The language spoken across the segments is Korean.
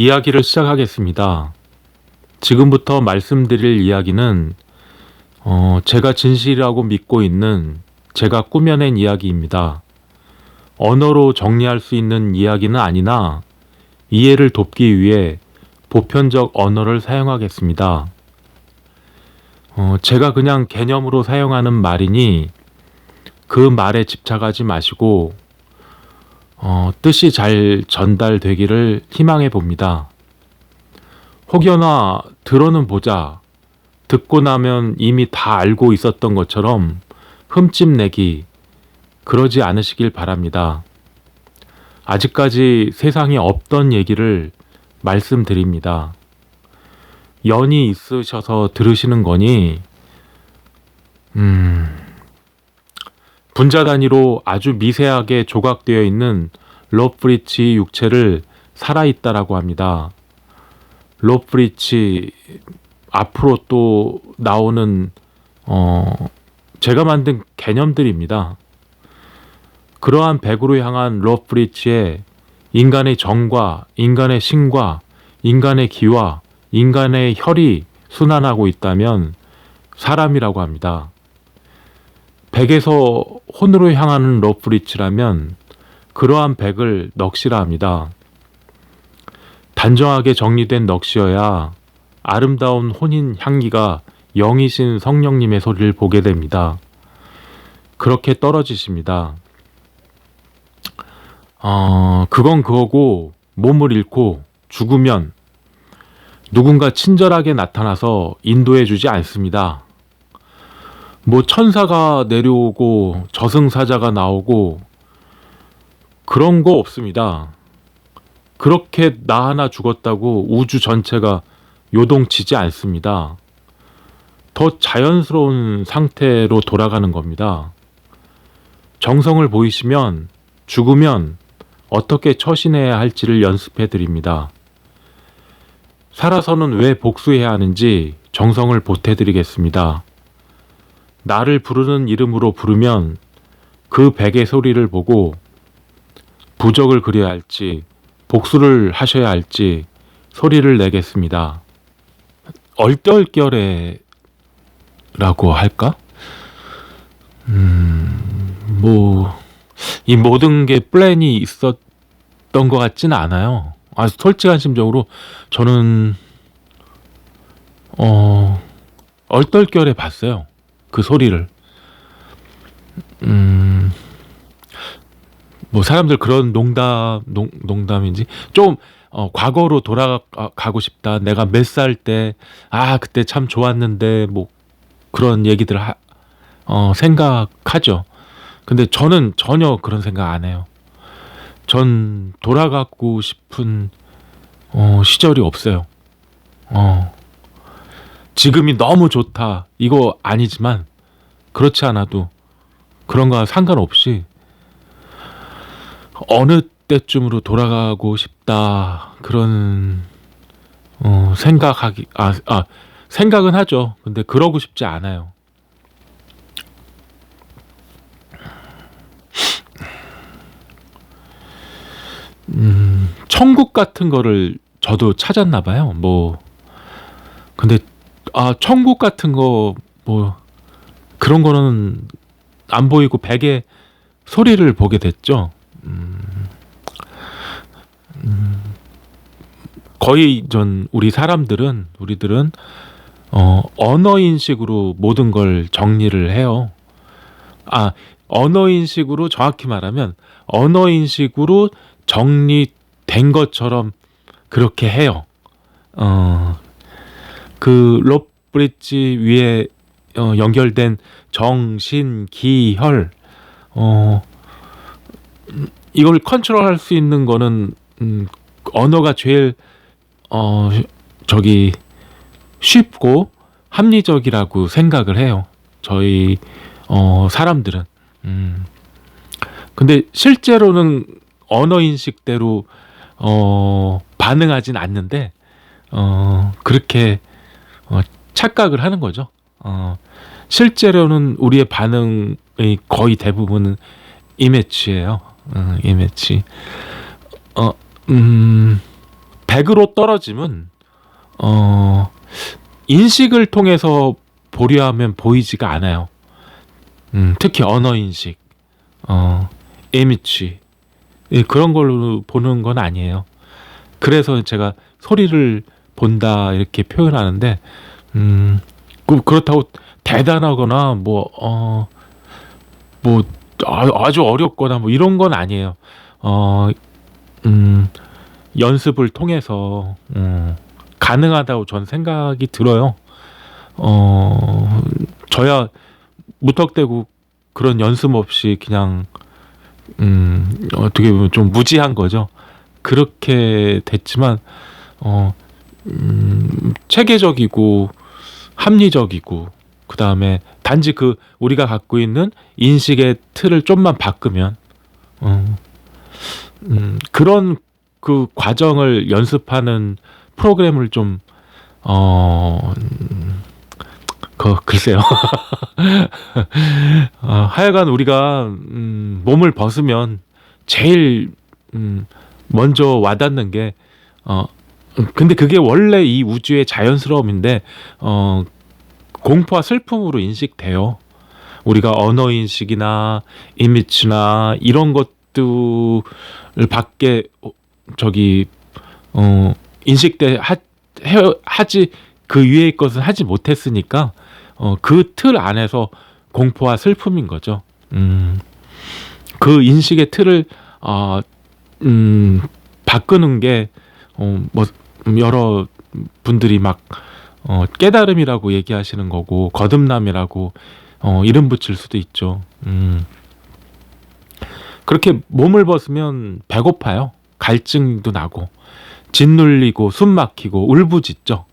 이야기를 시작하겠습니다. 지금부터 말씀드릴 이야기는 어, 제가 진실이라고 믿고 있는 제가 꾸며낸 이야기입니다. 언어로 정리할 수 있는 이야기는 아니나 이해를 돕기 위해 보편적 언어를 사용하겠습니다. 어, 제가 그냥 개념으로 사용하는 말이니 그 말에 집착하지 마시고 어, 뜻이 잘 전달되기를 희망해 봅니다. 혹여나 들어는 보자, 듣고 나면 이미 다 알고 있었던 것처럼 흠집 내기, 그러지 않으시길 바랍니다. 아직까지 세상에 없던 얘기를 말씀드립니다. 연이 있으셔서 들으시는 거니, 음, 분자 단위로 아주 미세하게 조각되어 있는 로프리치 육체를 살아있다라고 합니다. 로프리치 앞으로 또 나오는 어 제가 만든 개념들입니다. 그러한 백으로 향한 로프리치에 인간의 정과 인간의 신과 인간의 기와 인간의 혈이 순환하고 있다면 사람이라고 합니다. 백에서 혼으로 향하는 러프리치라면 그러한 백을 넋이라 합니다. 단정하게 정리된 넋이어야 아름다운 혼인 향기가 영이신 성령님의 소리를 보게 됩니다. 그렇게 떨어지십니다. 어, 그건 그거고 몸을 잃고 죽으면 누군가 친절하게 나타나서 인도해 주지 않습니다. 뭐 천사가 내려오고 저승사자가 나오고 그런 거 없습니다. 그렇게 나 하나 죽었다고 우주 전체가 요동치지 않습니다. 더 자연스러운 상태로 돌아가는 겁니다. 정성을 보이시면 죽으면 어떻게 처신해야 할지를 연습해 드립니다. 살아서는 왜 복수해야 하는지 정성을 보태 드리겠습니다. 나를 부르는 이름으로 부르면 그 백의 소리를 보고 부적을 그려야 할지 복수를 하셔야 할지 소리를 내겠습니다. 얼떨결에라고 할까? 음, 뭐, 이 모든 게 플랜이 있었던 것 같지는 않아요. 아, 솔직한 심정으로 저는, 어, 얼떨결에 봤어요. 그 소리를. 음, 뭐 사람들 그런 농담, 농, 농담인지 좀 어, 과거로 돌아가고 싶다. 내가 몇 살 때, 아, 그때 참 좋았는데, 뭐, 그런 얘기들 하, 어, 생각하죠. 근데 저는 전혀 그런 생각 안 해요. 전 돌아가고 싶은, 어, 시절이 없어요. 어. 지금이 너무 좋다. 이거 아니지만, 그렇지 않아도, 그런 거와 상관없이, 어느 때쯤으로 돌아가고 싶다 그런 어, 생각하기 아, 아 생각은 하죠. 근데 그러고 싶지 않아요. 음, 천국 같은 거를 저도 찾았나 봐요. 뭐 근데 아 천국 같은 거 뭐 그런 거는 안 보이고 베개 소리를 보게 됐죠. 음, 음, 거의 전 우리 사람들은 우리들은 어, 언어 인식으로 모든 걸 정리를 해요. 아 언어 인식으로 정확히 말하면 언어 인식으로 정리된 것처럼 그렇게 해요. 어, 그 롭브릿지 위에 어, 연결된 정신, 기, 혈, 어, 이걸 컨트롤 할 수 있는 거는 음, 언어가 제일 어 저기 쉽고 합리적이라고 생각을 해요. 저희 어 사람들은. 음. 근데 실제로는 언어 인식대로 어 반응하진 않는데 어 그렇게 어 착각을 하는 거죠. 어 실제로는 우리의 반응의 거의 대부분은 이매치예요. 어, 이매치. 어, 음, 100으로 떨어지면 어 인식을 통해서 보려 하면 보이지가 않아요. 음, 특히 언어 인식, 어, 이미지 예, 그런 걸로 보는 건 아니에요. 그래서 제가 소리를 본다 이렇게 표현하는데 음, 그, 그렇다고 대단하거나 뭐 어, 뭐 아, 아주 어렵거나 뭐 이런 건 아니에요. 어, 음, 연습을 통해서 음, 가능하다고 전 생각이 들어요. 어, 저야 무턱대고 그런 연습 없이 그냥 음, 어떻게 보면 좀 무지한 거죠. 그렇게 됐지만 어, 음, 체계적이고 합리적이고 그 다음에 단지 그 우리가 갖고 있는 인식의 틀을 좀만 바꾸면 어, 음, 그런 그 과정을 연습하는 프로그램을 좀 어, 음, 그 글쎄요. 어, 하여간 우리가 음, 몸을 벗으면 제일 음, 먼저 와닿는 게 어, 음, 근데 그게 원래 이 우주의 자연스러움인데 어, 공포와 슬픔으로 인식돼요. 우리가 언어 인식이나 이미지나 이런 것들을 밖에 어, 저기 어 인식돼 하, 해, 하지 그 위의 것은 하지 못했으니까 어 그 틀 안에서 공포와 슬픔인 거죠. 음. 그 인식의 틀을 어, 음, 바꾸는 게 어, 뭐 여러 분들이 막 어, 깨달음이라고 얘기하시는 거고 거듭남이라고 어, 이름 붙일 수도 있죠. 음. 그렇게 몸을 벗으면 배고파요. 갈증도 나고 짓눌리고 숨 막히고 울부짖죠.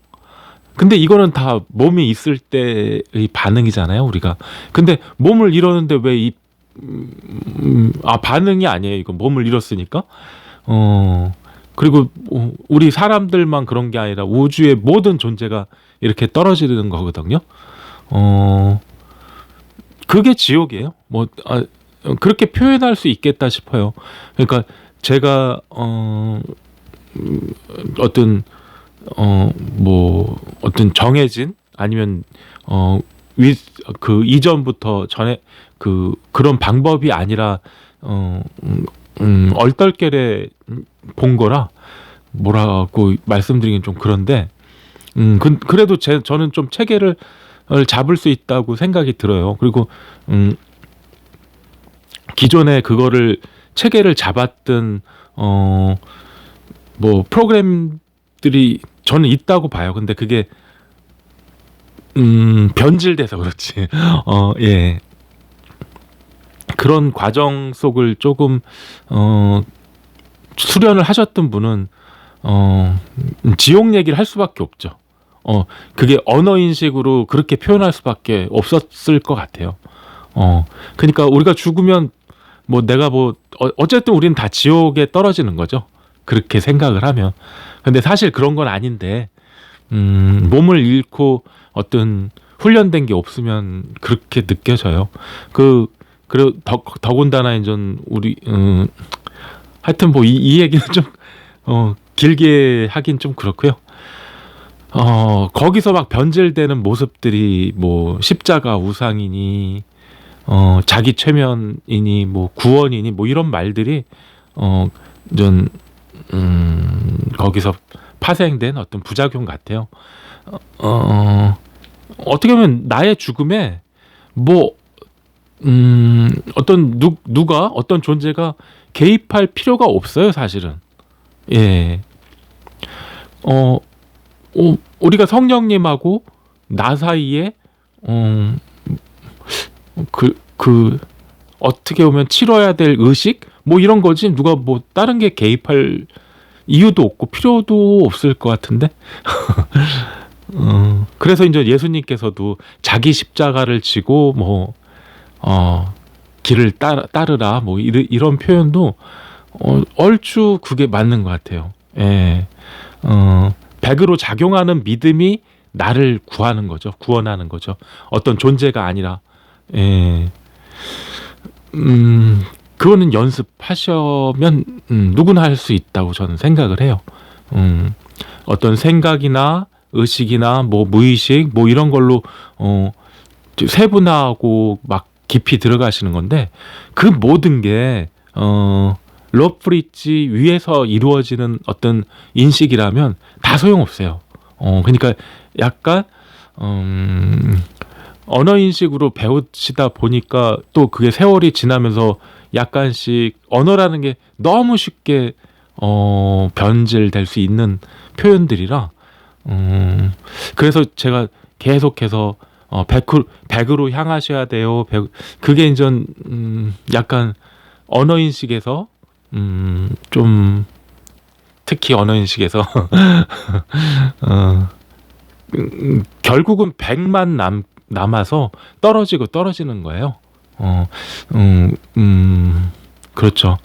근데 이거는 다 몸이 있을 때의 반응이잖아요, 우리가. 근데 몸을 잃었는데 왜 이, 음, 아, 반응이 아니에요. 이거 몸을 잃었으니까. 어, 그리고 어, 우리 사람들만 그런 게 아니라 우주의 모든 존재가 이렇게 떨어지는 거거든요. 어, 그게 지옥이에요. 뭐, 아, 그렇게 표현할 수 있겠다 싶어요. 그러니까 제가, 어, 음, 어떤, 어, 뭐, 어떤 정해진 아니면, 어, 위, 그 이전부터 전에 그, 그런 방법이 아니라, 어, 음, 음, 얼떨결에 본 거라 뭐라고 말씀드리긴 좀 그런데, 음, 그, 그래도 제, 저는 좀 체계를 잡을 수 있다고 생각이 들어요. 그리고, 음, 기존에 그거를 체계를 잡았던, 어, 뭐, 프로그램들이 저는 있다고 봐요. 근데 그게, 음, 변질돼서 그렇지. 어, 예. 그런 과정 속을 조금, 어, 수련을 하셨던 분은, 어, 지옥 얘기를 할 수밖에 없죠. 어, 그게 언어 인식으로 그렇게 표현할 수밖에 없었을 것 같아요. 어, 그러니까 우리가 죽으면 뭐 내가 뭐, 어, 어쨌든 우리는 다 지옥에 떨어지는 거죠. 그렇게 생각을 하면. 근데 사실 그런 건 아닌데, 음, 몸을 잃고 어떤 훈련된 게 없으면 그렇게 느껴져요. 그, 그리고 더, 더군다나 이제 우리, 음, 하여튼 뭐 이, 이 얘기는 좀, 어, 길게 하긴 좀 그렇고요. 어, 거기서 막 변질되는 모습들이 뭐 십자가 우상이니, 어, 자기 최면이니, 뭐 구원이니, 뭐 이런 말들이, 어, 전, 음, 거기서 파생된 어떤 부작용 같아요. 어, 어 어떻게 보면 나의 죽음에 뭐, 음, 어떤 누, 누가, 어떤 존재가 개입할 필요가 없어요, 사실은. 예. 어, 어 우리가 성령님하고 나 사이에, 음, 그, 그, 어떻게 보면 치러야 될 의식? 뭐 이런 거지. 누가 뭐 다른 게 개입할 이유도 없고 필요도 없을 것 같은데. 어, 그래서 이제 예수님께서도 자기 십자가를 지고 뭐, 어, 길을 따, 따르라 뭐 이르, 이런 표현도 어, 얼추 그게 맞는 것 같아요. 예. 어, 백으로 작용하는 믿음이 나를 구하는 거죠. 구원하는 거죠. 어떤 존재가 아니라. 예. 음, 그거는 연습하시면 음, 누구나 할 수 있다고 저는 생각을 해요. 음, 어떤 생각이나 의식이나 뭐 무의식 뭐 이런 걸로 어 세분화하고 막 깊이 들어가시는 건데 그 모든 게 어 러브리지 위에서 이루어지는 어떤 인식이라면 다 소용없어요. 어 그러니까 약간 음 언어 인식으로 배우시다 보니까 또 그게 세월이 지나면서 약간씩 언어라는 게 너무 쉽게 어 변질될 수 있는 표현들이라 음 그래서 제가 계속해서 어 100, 100 으로 향하셔야 돼요. 100, 그게 이제 음 약간 언어 인식에서 음 좀 특히 언어 인식에서 어 음, 결국은 100만 남 남아서 떨어지고 떨어지는 거예요. 어, 음, 음, 그렇죠.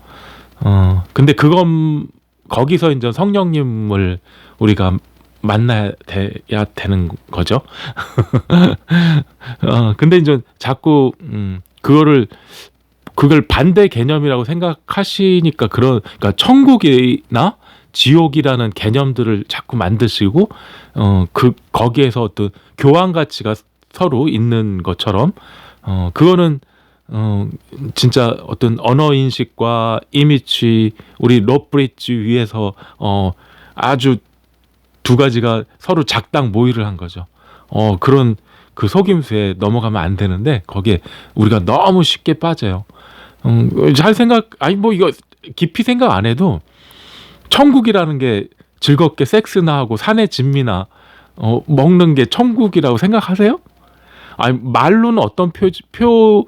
어, 근데 그건 거기서 이제 성령님을 우리가 만나야 되는 거죠. 어, 근데 이제 자꾸 음, 그거를 그걸 반대 개념이라고 생각하시니까 그런 그러니까 천국이나 지옥이라는 개념들을 자꾸 만드시고 어 그 거기에서 어떤 교환 가치가 서로 있는 것처럼 어 그거는 어 진짜 어떤 언어 인식과 이미지 우리 러브리지 위에서 어 아주 두 가지가 서로 작당 모의를 한 거죠. 어 그런 그 속임수에 넘어가면 안 되는데 거기에 우리가 너무 쉽게 빠져요. 음, 잘 생각 아니 뭐 이거 깊이 생각 안 해도 천국이라는 게 즐겁게 섹스나 하고 산의 진미나 어, 먹는 게 천국이라고 생각하세요? 아니 말로는 어떤 표, 표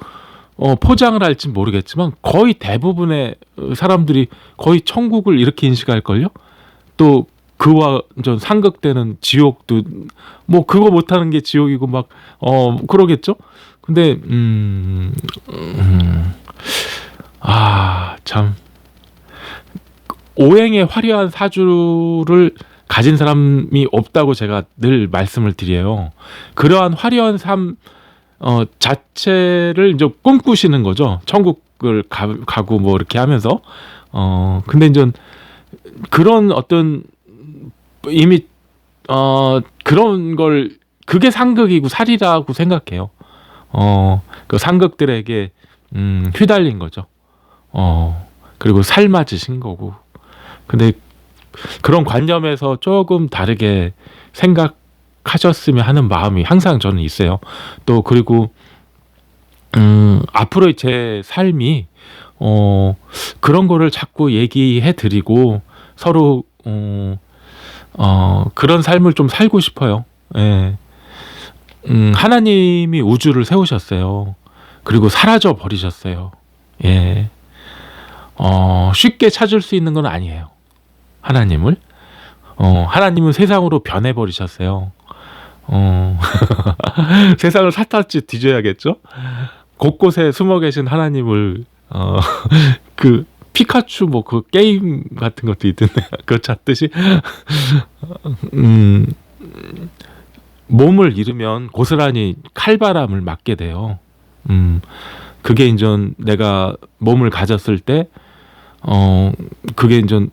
어, 포장을 할지 모르겠지만 거의 대부분의 사람들이 거의 천국을 이렇게 인식할걸요? 또 그와 전 상극되는 지옥도 뭐 그거 못하는 게 지옥이고 막 어 그러겠죠? 근데 음, 음 아 참 오행의 화려한 사주를 가진 사람이 없다고 제가 늘 말씀을 드려요. 그러한 화려한 삶 어, 자체를 이제 꿈꾸시는 거죠. 천국을 가, 가고 뭐 이렇게 하면서 어 근데 이제 그런 어떤 이미 어 그런 걸 그게 상극이고 살이라고 생각해요. 어 그 상극들에게 음 휘달린 거죠. 어 그리고 삶아지신 거고. 근데 그런 관념에서 조금 다르게 생각하셨으면 하는 마음이 항상 저는 있어요. 또 그리고 음, 앞으로의 제 삶이 어, 그런 거를 자꾸 얘기해 드리고 서로 어, 어, 그런 삶을 좀 살고 싶어요. 예. 음, 하나님이 우주를 세우셨어요. 그리고 사라져 버리셨어요. 예. 어, 쉽게 찾을 수 있는 건 아니에요. 하나님을. 어, 하나님은 세상으로 변해 버리셨어요. 어, 세상을 사타치 뒤져야겠죠? 곳곳에 숨어 계신 하나님을, 어, 그, 피카츄 뭐 그 게임 같은 것도 있던데, 그거 찾듯이, 음, 몸을 잃으면 고스란히 칼바람을 맞게 돼요. 음, 그게 이제 내가 몸을 가졌을 때, 어, 그게 이제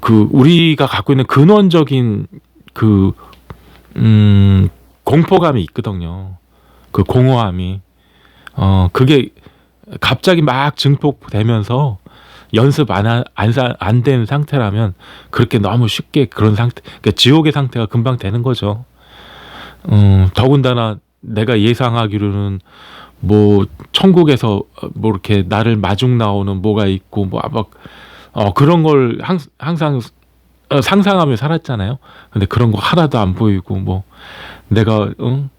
그 우리가 갖고 있는 근원적인 그 음, 공포감이 있거든요. 그 공허함이 어 그게 갑자기 막 증폭되면서 연습 안안안 상태라면 그렇게 너무 쉽게 그런 상태 그러니까 지옥의 상태가 금방 되는 거죠. 음, 더군다나 내가 예상하기로는 뭐 천국에서 뭐 이렇게 나를 마중 나오는 뭐가 있고 뭐막 어, 그런 걸 항, 항상 어, 상상하며 살았잖아요. 근데 그런 거 하나도 안 보이고 뭐 내가 응?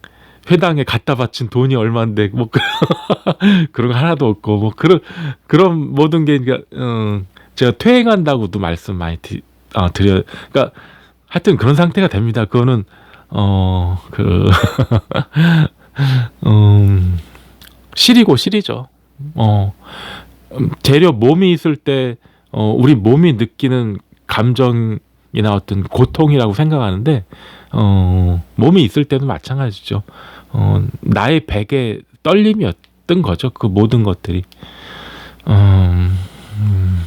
회당에 갖다 바친 돈이 얼마인데 뭐 그런 거 하나도 없고 뭐 그런 그런 모든 게 그러니까 음, 제가 퇴행한다고도 말씀 많이 드, 어, 드려. 그러니까 하여튼 그런 상태가 됩니다. 그거는 어그 음, 실이고 실이죠. 어 음, 재료 몸이 있을 때 어, 우리 몸이 느끼는 감정 이나 어떤 고통이라고 생각하는데 어, 몸이 있을 때도 마찬가지죠. 어, 나의 백의 떨림이었던 거죠. 그 모든 것들이. 어, 음,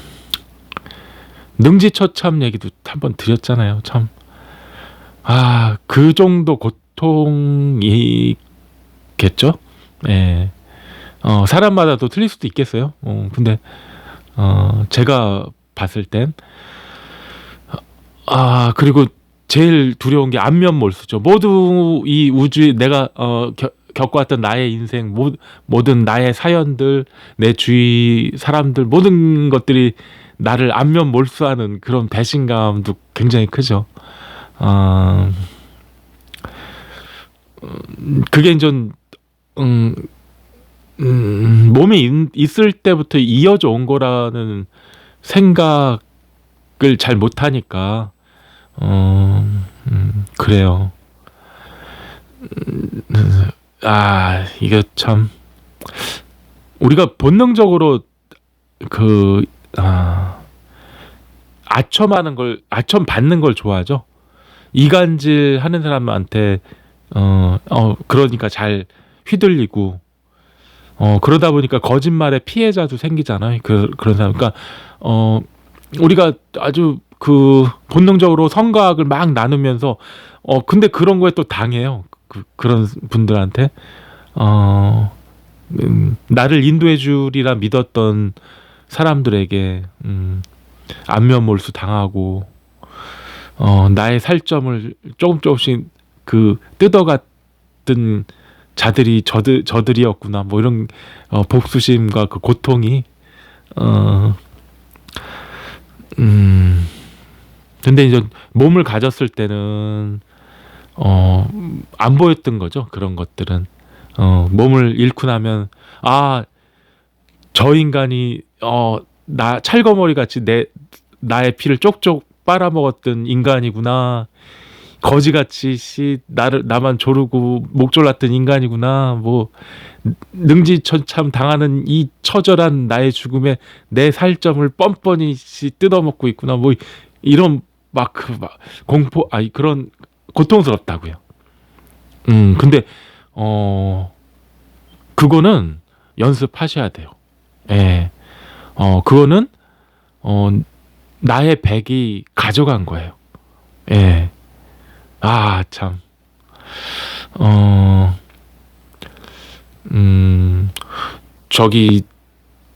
능지처참 얘기도 한번 드렸잖아요. 참. 아, 그 정도 고통이겠죠? 예. 어, 사람마다 또 틀릴 수도 있겠어요. 어, 근데, 어, 제가 봤을 땐, 아, 그리고 제일 두려운 게 안면 몰수죠. 모두 이 우주에 내가, 어, 겨, 겪어왔던 나의 인생, 모, 모든 나의 사연들, 내 주위 사람들, 모든 것들이 나를 안면 몰수하는 그런 배신감도 굉장히 크죠. 아, 음, 그게 좀, 음, 음, 몸에 있, 있을 때부터 이어져 온 거라는 생각을 잘 못하니까, 어, 음, 그래요. 음, 아, 이게 참, 우리가 본능적으로 그, 아, 아첨하는 걸, 아첨 받는 걸 좋아하죠. 이간질 하는 사람한테, 어, 어, 그러니까 잘 휘둘리고, 어, 그러다 보니까 거짓말의 피해자도 생기잖아요. 그, 그런 사람. 그러니까, 어, 우리가 아주 그 본능적으로 성각을 막 나누면서, 어, 근데 그런 거에 또 당해요. 그, 그런 분들한테. 어, 음, 나를 인도해 주리라 믿었던 사람들에게, 음, 안면 몰수 당하고, 어, 나의 살점을 조금 조금씩 그 뜯어갔던 자들이 저들 저들이었구나 뭐 이런 어, 복수심과 그 고통이 어, 음 근데 이제 몸을 가졌을 때는 어, 안 보였던 거죠 그런 것들은 어, 몸을 잃고 나면 아 저 인간이 어, 나 찰거머리 같이 내 나의 피를 쪽쪽 빨아먹었던 인간이구나. 거지같이 씨 나를 나만 조르고 목 졸랐던 인간이구나. 뭐 능지처참 당하는 이 처절한 나의 죽음에 내 살점을 뻔뻔히 씨 뜯어먹고 있구나. 뭐 이런 막 그 막 공포 아니 그런 고통스럽다고요. 음 근데 어 그거는 연습하셔야 돼요. 예. 어 그거는 어 나의 백이 가져간 거예요. 예. 아, 참. 어, 음, 저기,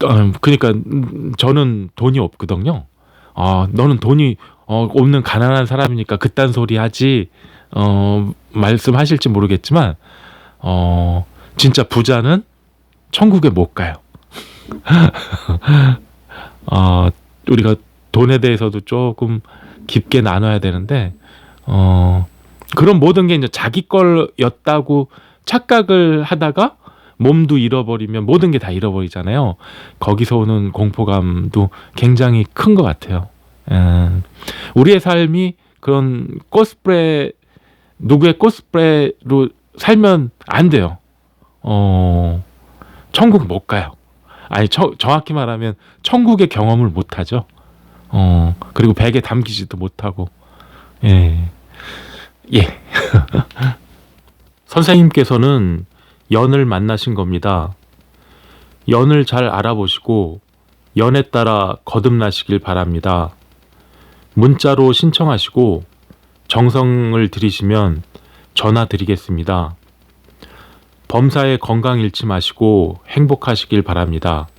어, 그니까, 음, 저는 돈이 없거든요. 어, 너는 돈이 어, 없는 가난한 사람이니까 그딴 소리 하지, 어, 말씀하실지 모르겠지만, 어, 진짜 부자는 천국에 못 가요. 어, 우리가 돈에 대해서도 조금 깊게 나눠야 되는데 어 그런 모든 게 이제 자기 걸였다고 착각을 하다가 몸도 잃어버리면 모든 게 다 잃어버리잖아요. 거기서 오는 공포감도 굉장히 큰 것 같아요. 음, 우리의 삶이 그런 코스프레 누구의 코스프레로 살면 안 돼요. 어 천국 못 가요. 아니 처, 정확히 말하면 천국의 경험을 못 하죠. 어, 그리고 백에 담기지도 못하고, 예. 예. 선생님께서는 연을 만나신 겁니다. 연을 잘 알아보시고, 연에 따라 거듭나시길 바랍니다. 문자로 신청하시고, 정성을 들이시면 전화 드리겠습니다. 범사에 건강 잃지 마시고 행복하시길 바랍니다.